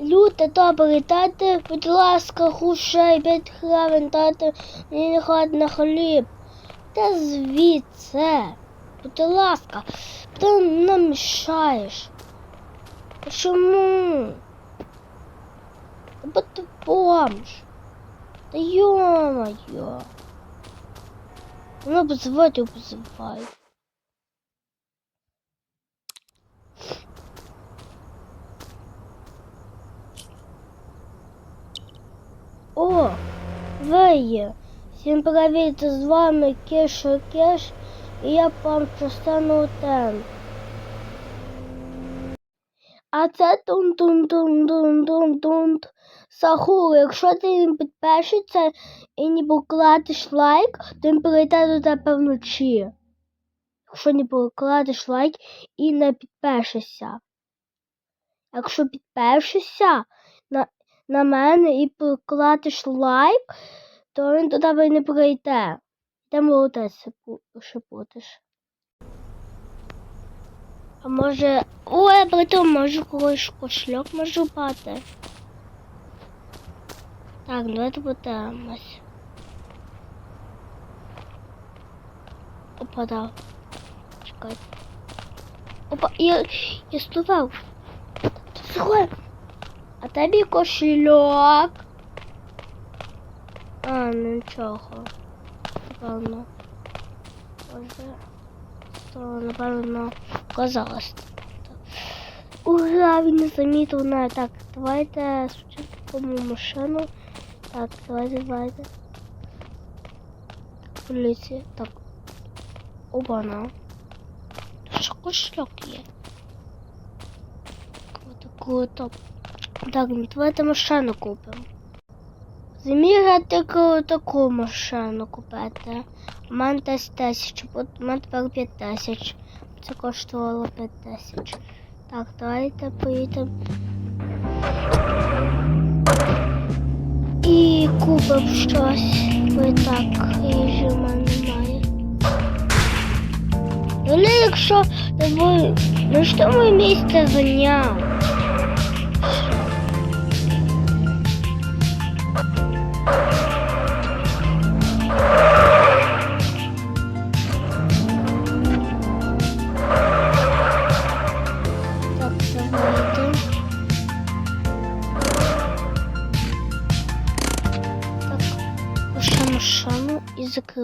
Люди, добрий, дайте, будь ласка, грошей, 5 гривень, дайте мені хат на хліб. Та звідси, будь ласка, ти нам мішаєш. Чому? Бо ти бомж. Та ё-моё. Ну, обзывать обзывай. О, ви є. Всім привіт, з вами Кеша Кеш, і я вам частину тем. А це тун тун тун тун тун тун Сахур, якщо ти не підпишешся і не покладеш лайк, то він прийде до тебе вночі. Якщо не покладеш лайк і не підпишешся. Якщо підпишешся на, на мене і покладеш лайк, то він до тебе не прийде. Ти молодець, будеш. А може. Ой, притом, може когось кошльок можу бати. Так, давайте подивимось. Опа, да. Чекай. Опа, я, я стував. Слухай. А тобі кошельок. А, ну нічого. Напевно. Може. То, напевно, казалось. Ура, він не замітив мене. Так, давайте спочатку машину. Так, давайте, давайте. Поліція. Так. Оба-на. Що кошельок є? Круто, круто. Так, ну давайте машину купимо. Заміряти таку машину купити. У мене десь тисяч, у мене тепер 5 тисяч. Це коштувало 5 тисяч. Так, давайте поїдемо. І купив щось. Бо і так їжі в мене немає. Ну, якщо ви... Ну що моє місце зайняв?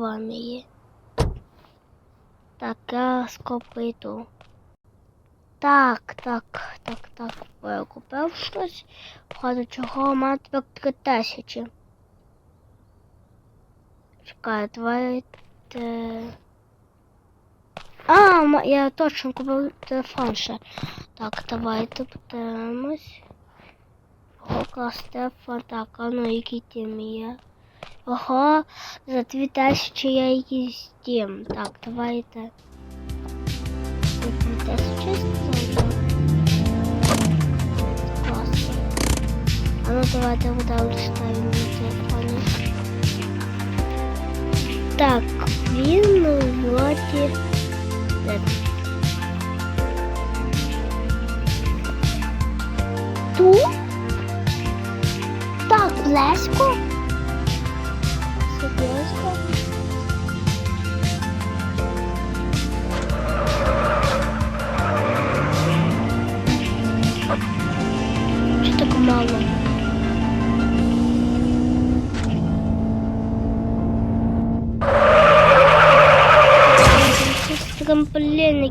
І закриваємо. Так, я скоро йду. Так, так, так, так. Бо Я купив щось. Походу, чого три тисячі. Чекай, давайте. А, я точно купив телефон ще. Так, давайте подивимось. Ого, телефон. Так, а ну який тім є. Ого, за 2000 я якийсь тім. Так, давайте. За 2000 сказали. Класно. А ну давайте вода ставимо на. Так,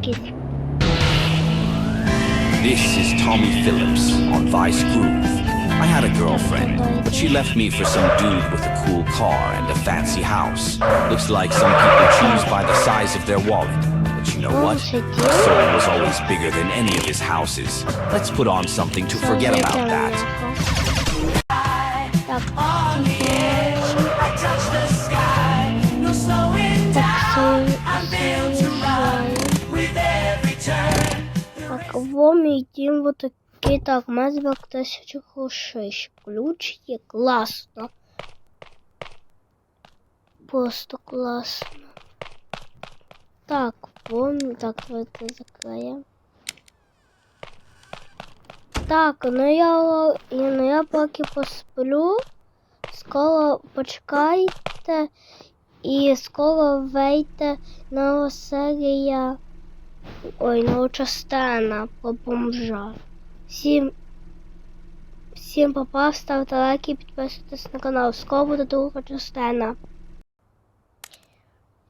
Kiss. This is Tommy Phillips on Vice Groove. I had a girlfriend, but she left me for some dude with a cool car and a fancy house. Looks like some people choose by the size of their wallet. But you know what? My soul was always bigger than any of his houses. Let's put on something to forget about that. Мій дім вот такий, так, мазбак тисячу грошей. Ключ є класно. Просто класно. Так, вон, так, давайте закриємо. Так, ну я, ну я поки посплю. Скоро почекайте і скоро вийде нова серія. Ой, нова частина про бомжа. Всім, всім попав, ставте лайки і підписуйтесь на канал. Скоро буде друга частина.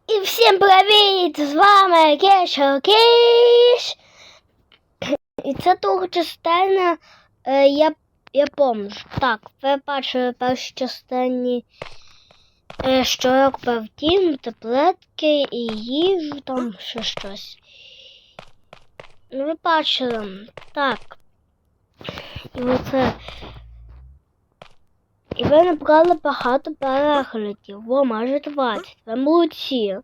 І всім привіт! З вами Кешо Кіш! І це друга частина е, я, я помню. Так, ви бачили в першій частині, е, що я купив дім, таблетки і їжу, там ще щось. Ну, ви бачили. Так. І оце. І ви набрали багато переглядів. Во, майже 20. Ви молодці.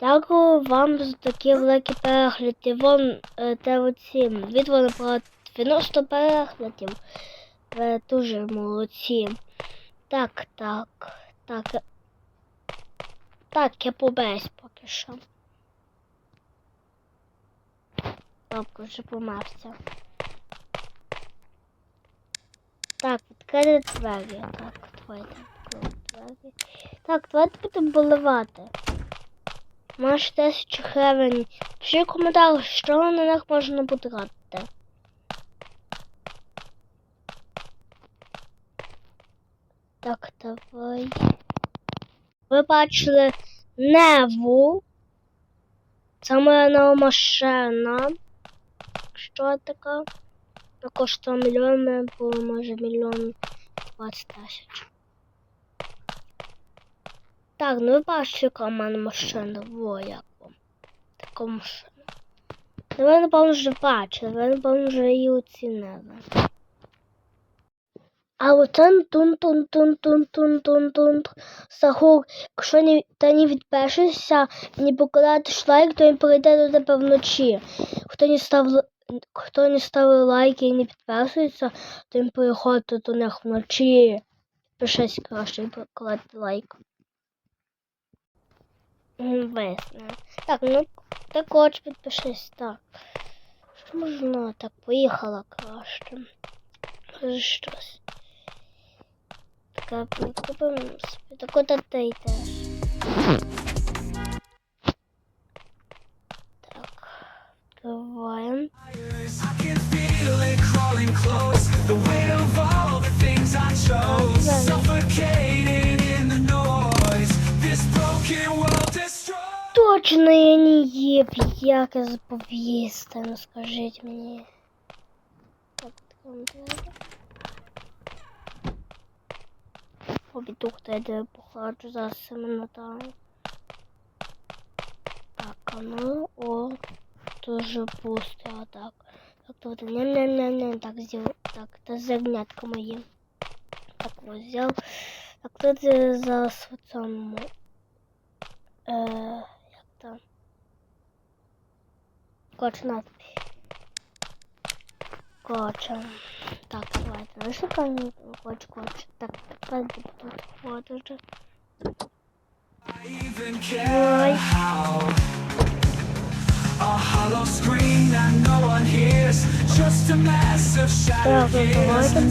Дякую вам за такі великі перегляди. Вон те оці відео набрало 90 переглядів. Ви дуже молодці. Так, так, так. Так, я побесь поки що. Бабка вже померся. Так, відкрити двері. Так, давайте відкрити двері. Так, давайте будемо поливати. Може 1000 гривень. Пиши в коментарях, що на них можна потратити. Так, давай. Ви бачили Неву. Це моя нова машина. Що така? Вона коштує мільйон, або може мільйон 20 тисяч. Так, ну ви бачите, яка в мене машина. Во як вам. Така машина. Ви, напевно, вже бачили, ви, напевно, вже її оцінили. А оце тун тун тун тун тун тун тун Сахур, якщо не, ти не відпишешся не покладаєш лайк, то він прийде до тебе вночі. Хто не став, хто не ставив лайки і не підписується, то він приходить до них вночі. Пишись краще і поклади лайк. Весна. Так, ну також підпишись, так. Що можна? Так, поїхала краще. Щось. Така, купимо собі таку та йдеш. Destroys. Точно я не їв, як я заповісти, ну скажіть мені. Так, там треба. Обіду, хто я походжу за семенотами. Так, а ну, о, дуже пусто, а так. Так, тут, не не не не так взяв, так, це зернятка мої. Так, ось взяв. Так, тут зараз в цьому, е, як там. Коротше, на. Коротше. Так, давайте. Ну, шукаємо. Коротше, коротше. Так, давайте тут вот уже. Even care how. A hollow scream that no one hears. Just a mess of shadows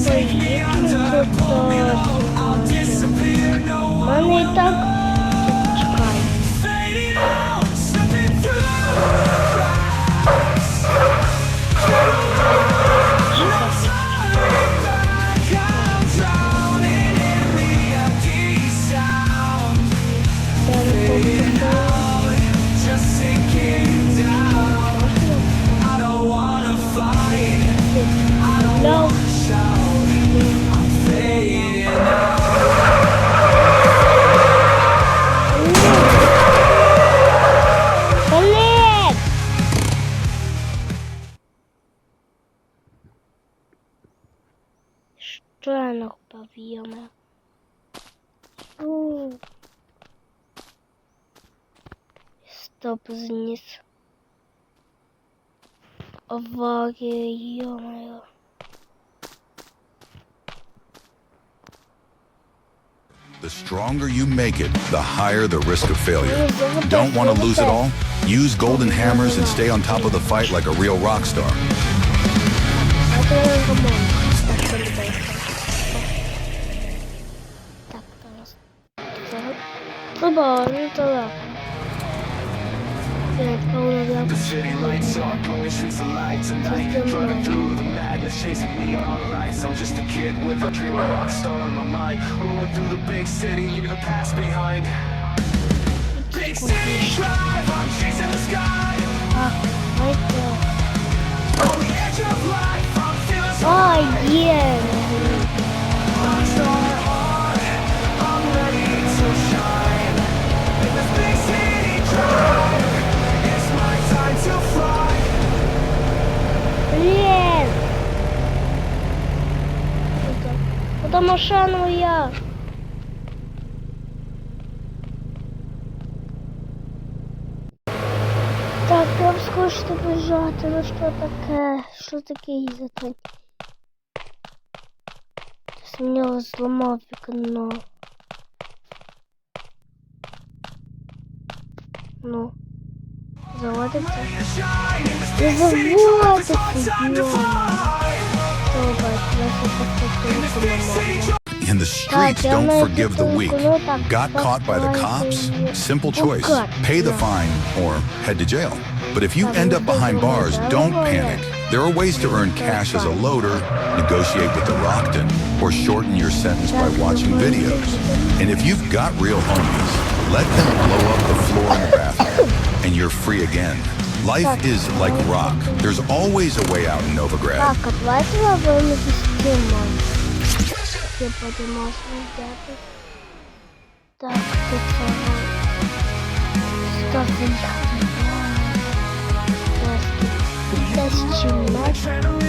Take me under, pull me low. I'll disappear, no one will know. Fading out, slipping through. Стоп, зніс. Аварія, йо-моє. The stronger you make it, the higher the risk of failure. Don't want to lose it all? Use golden hammers and stay on top of the fight like a real rock star. The city lights up, poetry's light tonight Running through the madness, chasing neon lights I'm just a kid with a dream, a rock star in my mind Rolling through the big city, leaving the past behind Big city drive, I'm chasing the sky On the edge of life, I'm feeling so Oh yeah! I'm ready to shine In big city drive Блін. Куда машина моя? Так, я б хочете біжати, ну що таке? Що таке їздити? Сміло зламав вікно. Ну, заводиться. Не заводиться, йома. Добре, я ще поставлю не можу. In the streets, я don't навіть forgive the не weak. знаю, так, Got так, caught by the так, cops? і- Simple Oh, choice. God, Pay the yeah. fine or head to jail. But if you end up behind bars, don't panic. There are ways to earn cash as a loader, negotiate with the Rockton, or shorten your sentence by watching videos. And if you've got real homies, let them blow up the floor in the bathroom, and you're free again. Life is like rock. There's always a way out in Novigrad. Как отвадила вам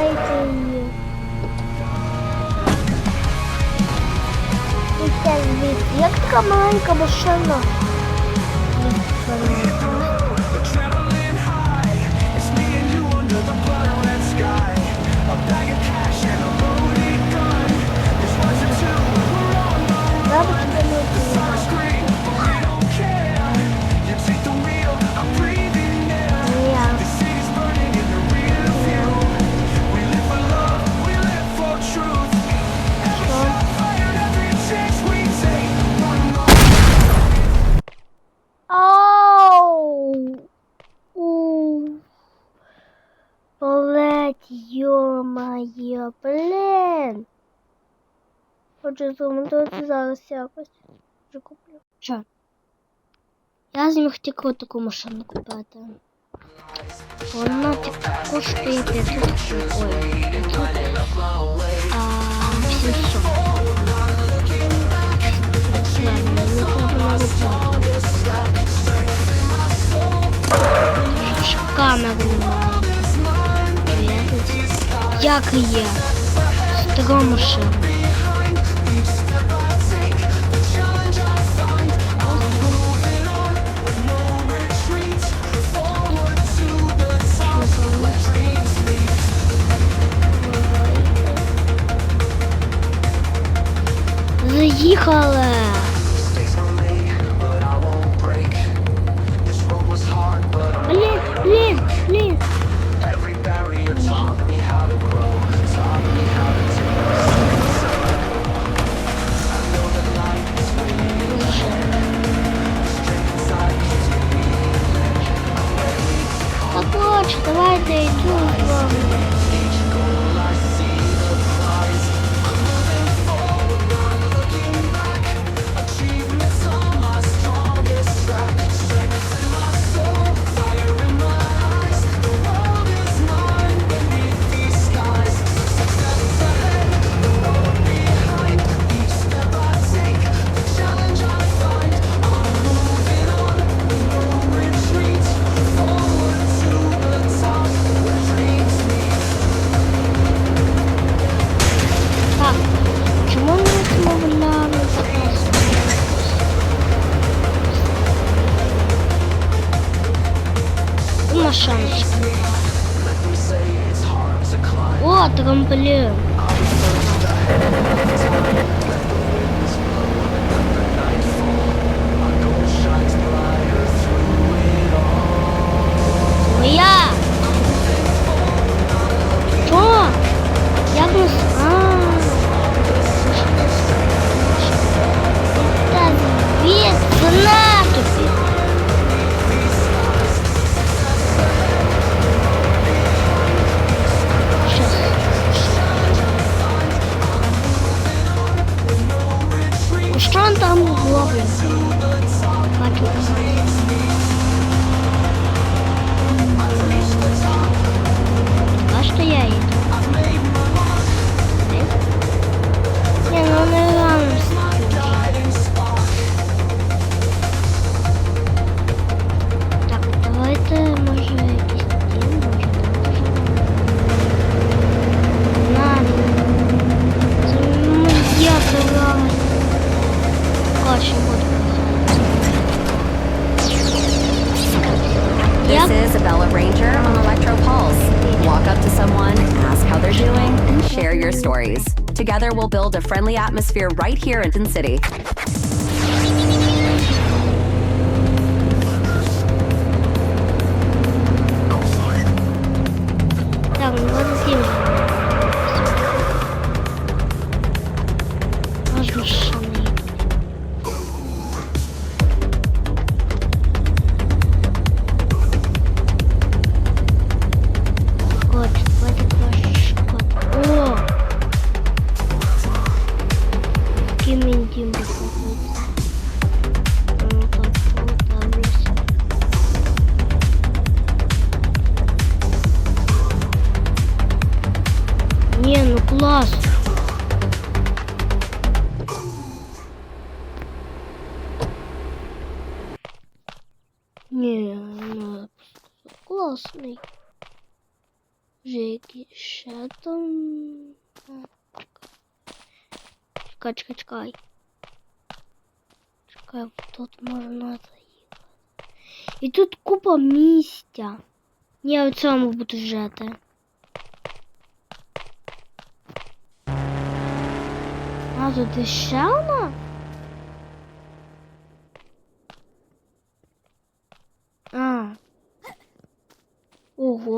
Чіпайте її. І це звідси. Як така маленька машина? Хочу зумонтувати зараз якось. Вже куплю. Що? Я зміг тільки таку машину купити. Вона тільки коштує 500 ой, 500, а, 700. Ладно. Як є? Стара машина. Заїхали! We'll build a friendly atmosphere right here in City. Классный. Жеки, ще там. Чекай, чекай, чекай. Чекай, тут можна заїхати. І тут купа місця. Я в цьому буду жити. А, тут іще одна? А.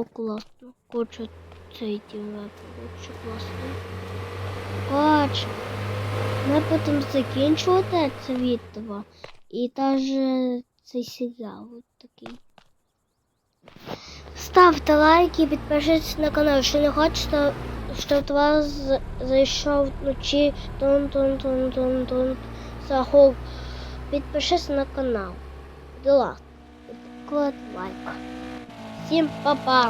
Ого, класно. Хочу цей дівчат. Дуже класний. Коротше, ми будемо закінчувати це відео. І теж цей серіал такий. Ставте лайки, підпишіться на канал, якщо не хочете, щоб до вас зайшов вночі тун-тун-тун-тун-тун загул. На канал. Будь ласка, кладь лайк. Всім па-па!